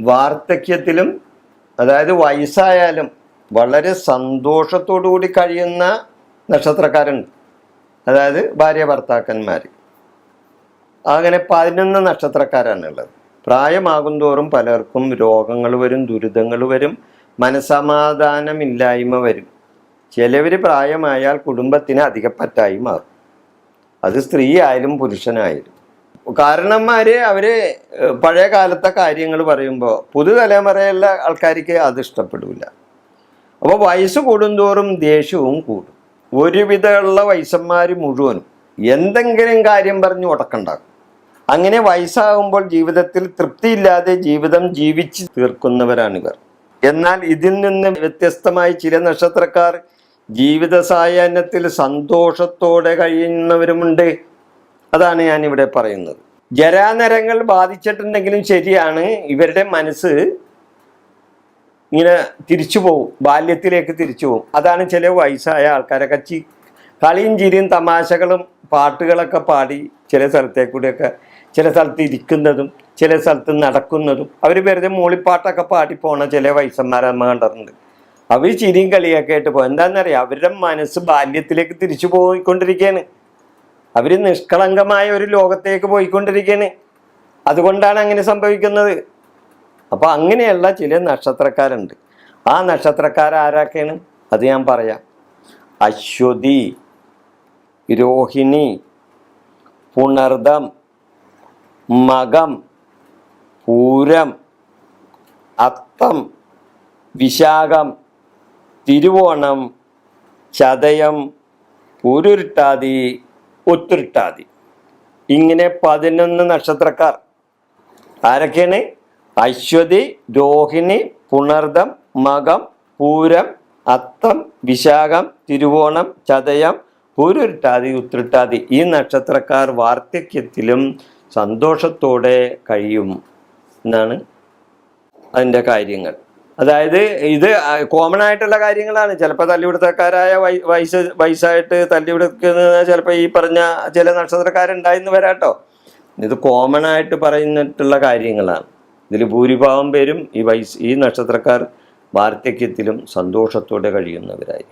വാർദ്ധക്യത്തിലും അതായത് വയസ്സായാലും വളരെ കൂടി കഴിയുന്ന നക്ഷത്രക്കാരുണ്ട്. അതായത് ഭാര്യ ഭർത്താക്കന്മാർ അങ്ങനെ പതിനൊന്ന് നക്ഷത്രക്കാരാണുള്ളത്. പ്രായമാകും തോറും പലർക്കും രോഗങ്ങൾ വരും ദുരിതങ്ങൾ വരും മനസമാധാനമില്ലായ്മ വരും. ചിലവർ പ്രായമായാൽ കുടുംബത്തിന് അധികപ്പറ്റായി മാറും. അത് സ്ത്രീ ആയാലും പുരുഷനായാലും. കാരണന്മാര് അവർ പഴയ കാലത്തെ കാര്യങ്ങൾ പറയുമ്പോൾ പുതുതലമുറയുള്ള ആൾക്കാർക്ക് അത് ഇഷ്ടപ്പെടില്ല അപ്പോൾ വയസ്സ് കൂടുന്തോറും ദേഷ്യവും കൂടും. ഒരുവിധമുള്ള വയസ്സന്മാർ മുഴുവനും എന്തെങ്കിലും കാര്യം പറഞ്ഞ് ഉടക്കുണ്ടാക്കും. അങ്ങനെ വയസ്സാകുമ്പോൾ ജീവിതത്തിൽ തൃപ്തിയില്ലാതെ ജീവിതം ജീവിച്ച് തീർക്കുന്നവരാണിവർ. എന്നാൽ ഇതിൽ നിന്ന് വ്യത്യസ്തമായി ചില നക്ഷത്രക്കാർ ജീവിത സായാഹ്നത്തിൽ സന്തോഷത്തോടെ കഴിയുന്നവരുമുണ്ട്. അതാണ് ഞാൻ ഇവിടെ പറയുന്നത്. ജരാനരങ്ങൾ ബാധിച്ചിട്ടുണ്ടെങ്കിലും ശരിയാണ് ഇവരുടെ മനസ്സ് ഇങ്ങനെ തിരിച്ചു പോകും ബാല്യത്തിലേക്ക് തിരിച്ചു പോകും അതാണ് ചില വയസ്സായ ആൾക്കാരൊക്കെ ചി കളിയും ചിരിയും തമാശകളും പാട്ടുകളൊക്കെ പാടി ചില സ്ഥലത്തെ കൂടിയൊക്കെ ചില സ്ഥലത്ത് ഇരിക്കുന്നതും ചില സ്ഥലത്ത് നടക്കുന്നതും അവർ വെറുതെ മൂളിപ്പാട്ടൊക്കെ പാടി പോണ ചില വയസ്സന്മാരെ നമ്മൾ കണ്ടിട്ടുണ്ട്. അവർ ചിരിയും കളിയൊക്കെ ആയിട്ട് പോകും എന്താണെന്നറിയാം? അവരുടെ മനസ്സ് ബാല്യത്തിലേക്ക് തിരിച്ചു പോയിക്കൊണ്ടിരിക്കുകയാണ്. അവർ നിഷ്കളങ്കമായ ഒരു ലോകത്തേക്ക് പോയിക്കൊണ്ടിരിക്കുകയാണ് അതുകൊണ്ടാണ് അങ്ങനെ സംഭവിക്കുന്നത്. അപ്പോൾ അങ്ങനെയുള്ള ചില നക്ഷത്രക്കാരുണ്ട്. ആ നക്ഷത്രക്കാർ ആരാക്കാണ്? അത് ഞാൻ പറയാം. അശ്വതി രോഹിണി പുണർദം മകം പൂരം അത്തം വിശാഖം തിരുവോണം ചതയം പൂരുരുട്ടാതി ഒത്തുരുട്ടാതി. ഇങ്ങനെ പതിനൊന്ന് നക്ഷത്രക്കാർ. ആരൊക്കെയാണ്? അശ്വതി രോഹിണി പുണർദം മകം പൂരം അത്തം വിശാഖം തിരുവോണം ചതയം. പൂരുരുട്ടാതി ഉത്തിരിട്ടാതി ഈ നക്ഷത്രക്കാർ വാർദ്ധക്യത്തിലും സന്തോഷത്തോടെ കഴിയും. എന്നാണ് അതിന്റെ കാര്യങ്ങൾ. അതായത് ഇത് കോമൺ ആയിട്ടുള്ള കാര്യങ്ങളാണ്. ചിലപ്പോൾ തല്ലിവിടുത്തക്കാരായ വയ- വയസ്സ് വയസ്സായിട്ട് തല്ലിവിടുക്കുന്നത് ചിലപ്പോൾ ഈ പറഞ്ഞ ചില നക്ഷത്രക്കാരുണ്ടായിന്ന് വരാട്ടോ ഇത് കോമൺ ആയിട്ട് പറയുന്നിട്ടുള്ള കാര്യങ്ങളാണ്. ഇതിൽ ഭൂരിഭാഗം പേരും ഈ വയസ്സ് ഈ നക്ഷത്രക്കാർ വാർദ്ധക്യത്തിലും സന്തോഷത്തോടെ കഴിയുന്നവരായി